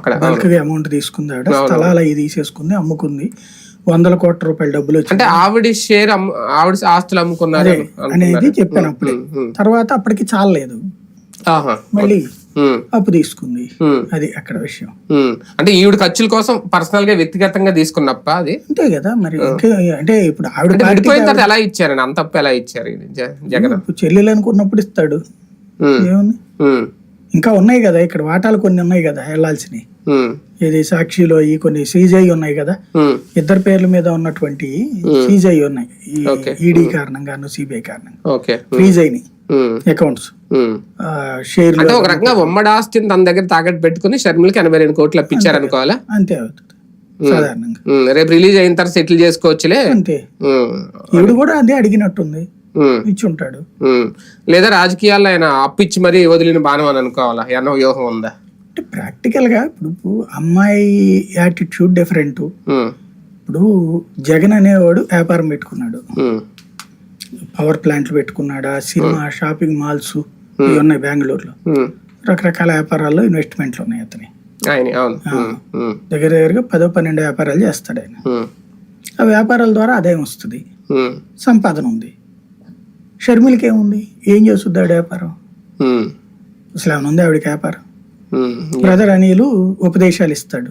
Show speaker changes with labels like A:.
A: అక్కడ.
B: బల్క్గా అమౌంట్ తీసుకుంది ఆవిడ స్థలాలు అవి తీసేసుకుంది అమ్ముకుంది. వందల కోట్ల రూపాయల డబ్బులు
A: అంటే ఆవిడ షేర్ ఆవిడ ఆస్తులు అమ్ముకున్నారు
B: అనేది చెప్పాను అప్పుడే. తర్వాత అప్పటికి చాలలేదు. మళ్ళీ అప్పు తీసుకుంది. అది అక్కడ విషయం.
A: అంటే ఈవిడ ఖర్చుల కోసం పర్సనల్గా వ్యక్తిగతంగా తీసుకున్నప్ప అది?
B: అంతే కదా మరి. అంటే ఇప్పుడు ఆవిడ
A: ఎలా ఇచ్చారండి? అంత అప్పు ఎలా ఇచ్చారు? జగన్.
B: చెల్లెలు అనుకున్నప్పుడు ఇస్తాడు. ఏముంది? ఇంకా ఉన్నాయి కదా ఇక్కడ వాటాలు కొన్ని ఉన్నాయి కదా వెళ్ళాల్సినవి.
A: ఉమ్,
B: ఇది సాక్షిలో ఈ కొన్ని సీజ్ ఉన్నాయి కదా ఇద్దరు పేర్ల మీద ఉన్నటువంటి సీజ్ అయి ఉన్నాయి. ఈడీ కారణంగాను సిబిఐ కారణంగా
A: ఓకే. ఉమ్,
B: ఫ్రీజ్ అయినాయి
A: ఉమ్,
B: అకౌంట్స్. షేర్లు
A: అంటే ఒక రకంగా ఉమ్మడి ఆస్తిని తన దగ్గర తాకట్టు పెట్టుకుని షర్మిలకి ఎనభై రెండు కోట్లు అప్పించారు అనుకోవాలా?
B: అంతే అవుతుంది. సాధారణంగా.
A: రేపు రిలీజ్ అయిన తర్వాత సెటిల్ చేసుకోవచ్చులే?
B: అంతే. ఈవిడ కూడా అదే అడిగినట్టుంది. ఇచ్చి ఉంటాడు.
A: లేదా రాజకీయాల్లో ఆయన అప్పిచ్చి మరీ వదిలిన బాణం అని అనుకోవాలా? ఏమన్నా వ్యూహం ఉందా?
B: అంటే ప్రాక్టికల్గా ఇప్పుడు అమ్మాయి యాటిట్యూడ్ డిఫరెంట్. ఇప్పుడు జగన్ అనేవాడు వ్యాపారం పెట్టుకున్నాడు. పవర్ ప్లాంట్లు పెట్టుకున్నాడా సినిమా షాపింగ్ మాల్స్ ఇవి ఉన్నాయి బెంగళూరులో. రకరకాల వ్యాపారాల్లో ఇన్వెస్ట్మెంట్లు ఉన్నాయి అతని. దగ్గర దగ్గరగా పదో పన్నెండు వ్యాపారాలు చేస్తాడు ఆయన. ఆ వ్యాపారాల ద్వారా ఆదాయం వస్తుంది. సంపాదన ఉంది. షర్మిలకి ఏముంది? ఏం చేస్తుంది ఆవిడ వ్యాపారం? అసలు ఏమైనా ఉంది ఆవిడకి వ్యాపారం? బ్రదర్ అనిలు ఉపదేశాలు ఇస్తాడు.